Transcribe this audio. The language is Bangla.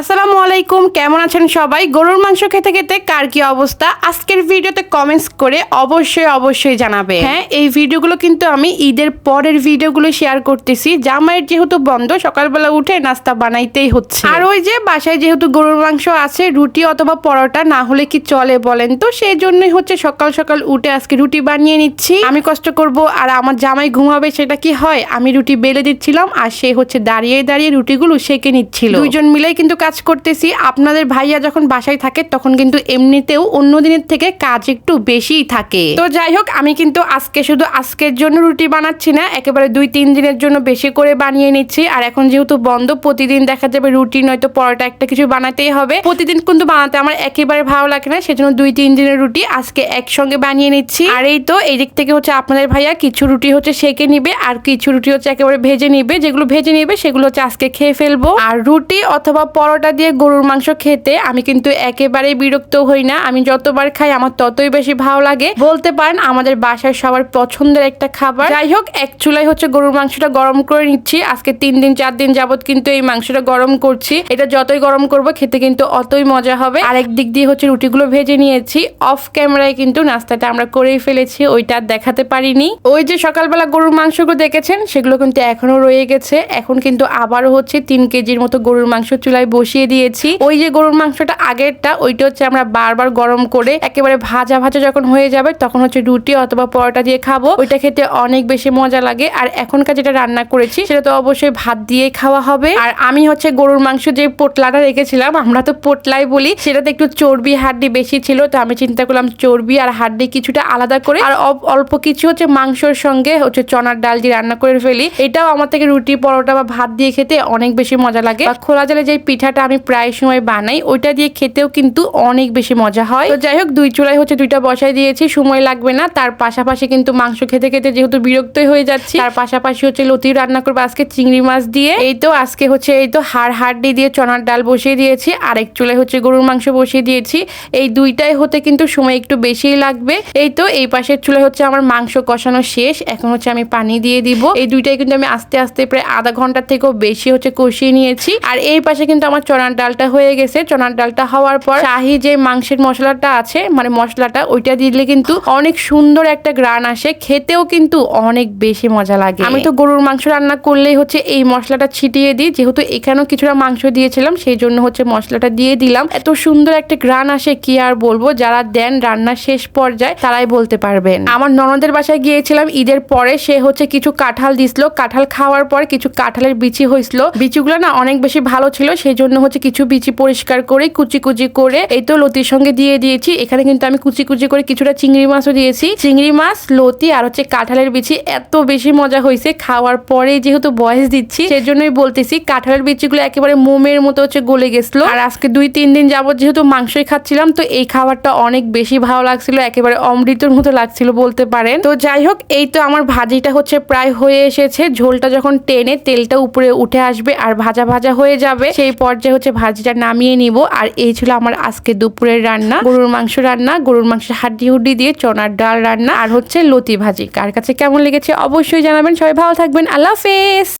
আসসালামু আলাইকুম, কেমন আছেন সবাই? গরুর মাংস খেতে খেতে কার কি অবস্থা? আজকের ভিডিওতে কমেন্টস করে অবশ্যই অবশ্যই জানাবে হ্যাঁ এই ভিডিওগুলো কিন্তু আমি ঈদের পরের ভিডিওগুলো শেয়ার করতেছি। জামাইয়ের যেহেতু বন্ধ, সকালবেলা উঠে নাস্তা বানাইতেই হচ্ছে। আর ওই যে বাসায় যেহেতু গরুর মাংস আছে, রুটি অথবা পরোটা না হলে কি চলে বলেন তো? সেই জন্যই হচ্ছে সকাল সকাল উঠে আজকে রুটি বানিয়ে নিচ্ছি। আমি কষ্ট করব আর আমার জামাই ঘুমাবে, সেটা কি হয়? আমি রুটি বেলে দিচ্ছিলাম আর সে হচ্ছে দাঁড়িয়ে দাঁড়িয়ে রুটিগুলো সেকে নিচ্ছিল। দুইজন মিলেই কিন্তু কাজ করতেছি, আপনাদের ভাইয়া যখন বাসায় থাকে তখন কিন্তু এমনিতেও অন্য দিনের থেকে কাজ একটু বেশিই থাকে। তো যাই হোক, আমি কিন্তু আজকে শুধু আজকের জন্য রুটি বানাচ্ছি না, একেবারে দুই তিন দিনের জন্য বেশি করে বানিয়ে নিচ্ছি। আর এখন যেহেতু বন্ধ, প্রতিদিন দেখা যাবে রুটি, নয়তো পরোটা একটা কিছু বানাতেই হবে। প্রতিদিন কিন্তু বানাতে আমার একেবারে ভালো লাগে না, সেজন্য দুই তিন দিনের রুটি আজকে একসঙ্গে বানিয়ে নিচ্ছি। আর এই তো এই দিক থেকে হচ্ছে আপনাদের ভাইয়া কিছু রুটি হচ্ছে সেকে নিবে, আর কিছু রুটি হচ্ছে একেবারে ভেজে নিবে। যেগুলো ভেজে নিবে সেগুলো হচ্ছে আজকে খেয়ে ফেলব। আর রুটি অথবা পরোটা দিয়ে গরুর মাংস খেতে আমি কিন্তু একেবারেই বিরক্ত হই না। আমি যতবার খাই আমার ততই বেশি ভালো লাগে। বলতে পারেন আমাদের বাসায় সবার পছন্দের একটা খাবার। যাই হোক, এক চুলাই হচ্ছে গরুর মাংসটা গরম করে নিচ্ছি। আজকে তিন দিন, চার দিন যাবত কিন্তু এই মাংসটা গরম করছি। এটা যতই গরম করব, খেতে কিন্তু অতই মজা হবে। আরেক দিক দিয়ে হচ্ছে রুটিগুলো ভেজে নিয়েছি। অফ ক্যামেরায় কিন্তু নাস্তাটা আমরা করেই ফেলেছি, ওইটা দেখাতে পারিনি। ওই যে সকালবেলা গরুর মাংসগুলো দেখেছেন, সেগুলো কিন্তু এখনও রয়ে গেছে। এখন কিন্তু আবারও হচ্ছে তিন কেজির মতো গরুর মাংস চুলায় বসিয়ে দিয়েছি। ওই যে গরুর মাংসটা আগেরটা, ওইটা হচ্ছে আমরা বারবার গরম করে একেবারে ভাজা ভাজা যখন হয়ে যাবে, তখন হচ্ছে রুটি অথবা পরোটা দিয়ে খাব। ওইটা খেতে অনেক বেশি মজা লাগে। আর এখনকার যেটা রান্না করেছি, সেটা তো অবশ্যই ভাত দিয়ে খাওয়া হবে। আর আমি হচ্ছে গরুর মাংস যে পোটলাটা রেখেছিলাম, আমরা তো পোটলাই বলি, সেটাতে একটু চর্বি হাড্ডি বেশি ছিল, তো আমি চিন্তা করলাম চর্বি আর হাড্ডি কিছুটা আলাদা করে, আর অল্প কিছু হচ্ছে মাংসর সঙ্গে হচ্ছে চনার ডাল দিয়ে রান্না করে ফেলি। এটাও আমার থেকে রুটি, পরোটা বা ভাত দিয়ে খেতে অনেক বেশি মজা লাগে। খোলা জালে যে পিঠাটা আমি প্রায় সময় বানাই। ওইটা দিয়ে খেতেও কিন্তু অনেক বেশি মজা হয়। তো যাই হোক, দুই চুলাই হচ্ছে দুইটা বসাই দিয়েছি, সময় লাগবে না। তার পাশাপাশি কিন্তু মাংস খেতে খেতে যেহেতু বিরক্তই হয়ে যাচ্ছি, তার পাশাপাশি হচ্ছে লতি রান্না করব আজকে চিংড়ি মাছ দিয়ে। এই তো আজকে হচ্ছে, এই তো হাড় হাড্ডি দিয়ে চনার ডাল বসিয়ে দিয়েছি, আরেক চুলায় হচ্ছে গরুর মাংস বসিয়ে দিয়েছি। এই দুইটাই হতে কিন্তু সময় একটু বেশিই লাগবে। এই তো এই পাশের চুলায় হচ্ছে আমার মাংস কষানো শেষ, এখন হচ্ছে আমি পানি দিয়ে দিব। এই দুইটাই কিন্তু আমি আস্তে আস্তে প্রায় আধা ঘণ্টা থেকেও বেশি হচ্ছে কষিয়ে নিয়েছি। আর এই পাশে কিন্তু আমার চনার ডালটা হয়ে গেছে। চনার ডালটা হওয়ার পর শাহি যে মাংসের মশলাটা আছে মানে মশলাটা, ওইটা দিলে কিন্তু অনেক সুন্দর একটা গ্রান আসে। খেতেও কিন্তু অনেক বেশি মজা লাগে। আমি তো গরুর মাংস রান্না করলেই হচ্ছে এই মশলাটা ছিটিয়ে দিই। যেহেতু এখানেও কিছুটা মাংস দিয়েছিলাম, সেই জন্য হচ্ছে মশলাটা দিয়ে দিলাম। এত সুন্দর একটা গ্রান আসে, কি আর বলব? যারা দেন রান্না শেষ পর্যায়ে, তারাই বলতে পারবেন। আমার ননদের বাসায় গিয়েছিলাম ঈদের পরে, সে হচ্ছে কিছু কাঁঠাল দিছিল। কাঁঠাল খাওয়ার পর কিছু কাঁঠালের বিচি হয়েছিল। বিচিগুলো না অনেক বেশি ভালো ছিল, সেই জন্য হচ্ছে কিছু বিচি পরিষ্কার করে, কুচি কুচি করে, এই তো লতির সঙ্গে দিয়ে দিয়েছি। এখানে কিন্তু আমি কুচি কুচি করে কিছুটা চিংড়ি মাছও দিয়েছি। চিংড়ি মাছ, লতি আর হচ্ছে কাঁঠালের বিচি এত বেশি মজা হয়েছে। খাওয়ার পরে যেহেতু বয়স দিচ্ছি, সেজন্যই বলতেছি, কাঁঠালের বিচিগুলো একেবারে মোমের মতো হচ্ছে গলে গেছিল। আর আজকে দুই, তিন দিন যাবত যেহেতু মাংসই খাচ্ছিলাম, তো এই খাবারটা অনেক বেশি ভালো লাগছিল, একেবারে অমৃতর মতো লাগছিল বলতে পারেন। তো যাই হোক, এই তো আমার ভাজিটা হচ্ছে প্রায় হয়ে এসেছে। ঝোলটা যখন টেনে তেলটা উপরে উঠে আসবে আর ভাজা ভাজা হয়ে যাবে, সেই পর্যায়ে হচ্ছে ভাজিটা নামিয়ে নিব। আর এই ছিল আমার আজকে দুপুরের রান্না। গরুর মাংস রান্না, গরুর মাংসের হাড্ডি হুড্ডি দিয়ে চনার ডাল রান্না, আর হচ্ছে লতি ভাজি। কার কাছে কেমন লেগেছে অবশ্যই জানাবেন। সবাই ভালো থাকবেন। আল্লাহ হাফেজ।